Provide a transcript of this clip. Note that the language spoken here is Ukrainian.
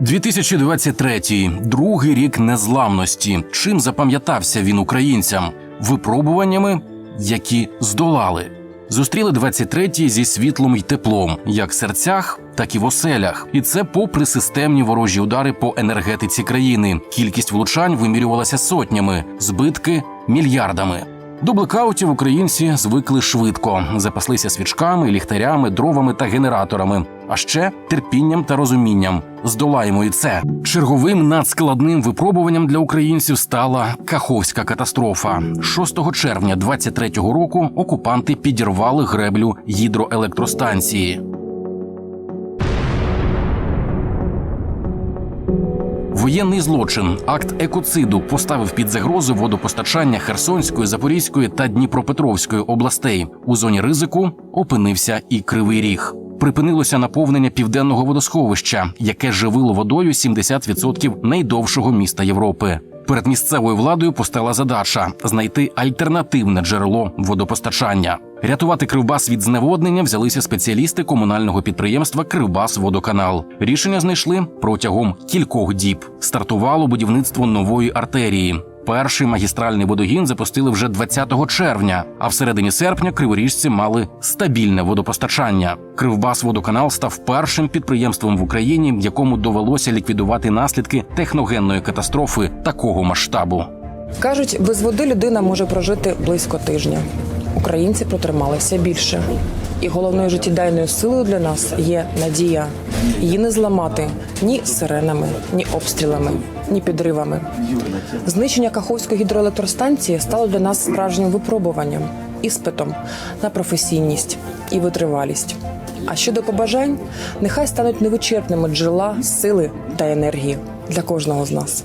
2023 – другий рік незламності. Чим запам'ятався він українцям? Випробуваннями, які здолали. Зустріли 23-й зі світлом й теплом, як в серцях, так і в оселях. І це попри системні ворожі удари по енергетиці країни. Кількість влучань вимірювалася сотнями, збитки мільярдами. До блекаутів українці звикли швидко, запаслися свічками, ліхтарями, дровами та генераторами, а ще терпінням та розумінням. Здолаємо і це. Черговим надскладним випробуванням для українців стала Каховська катастрофа. 6 червня 23-го року окупанти підірвали греблю гідроелектростанції. Воєнний злочин, акт екоциду поставив під загрозу водопостачання Херсонської, Запорізької та Дніпропетровської областей. У зоні ризику опинився і Кривий Ріг. Припинилося наповнення південного водосховища, яке живило водою 70% найдовшого міста Європи. Перед місцевою владою постала задача знайти альтернативне джерело водопостачання. Рятувати Кривбас від зневоднення взялися спеціалісти комунального підприємства Кривбас-Водоканал. Рішення знайшли протягом кількох діб. Стартувало будівництво нової артерії. Перший магістральний водогін запустили вже 20 червня, а в середині серпня криворіжці мали стабільне водопостачання. Кривбас-водоканал став першим підприємством в Україні, якому довелося ліквідувати наслідки техногенної катастрофи такого масштабу. Кажуть, без води людина може прожити близько тижня. Українці протрималися більше. І головною життєдайною силою для нас є надія. Її не зламати ні сиренами, ні обстрілами, ні підривами. Знищення Каховської гідроелектростанції стало для нас справжнім випробуванням, іспитом на професійність і витривалість. А щодо побажань, нехай стануть невичерпними джерела сили та енергії для кожного з нас.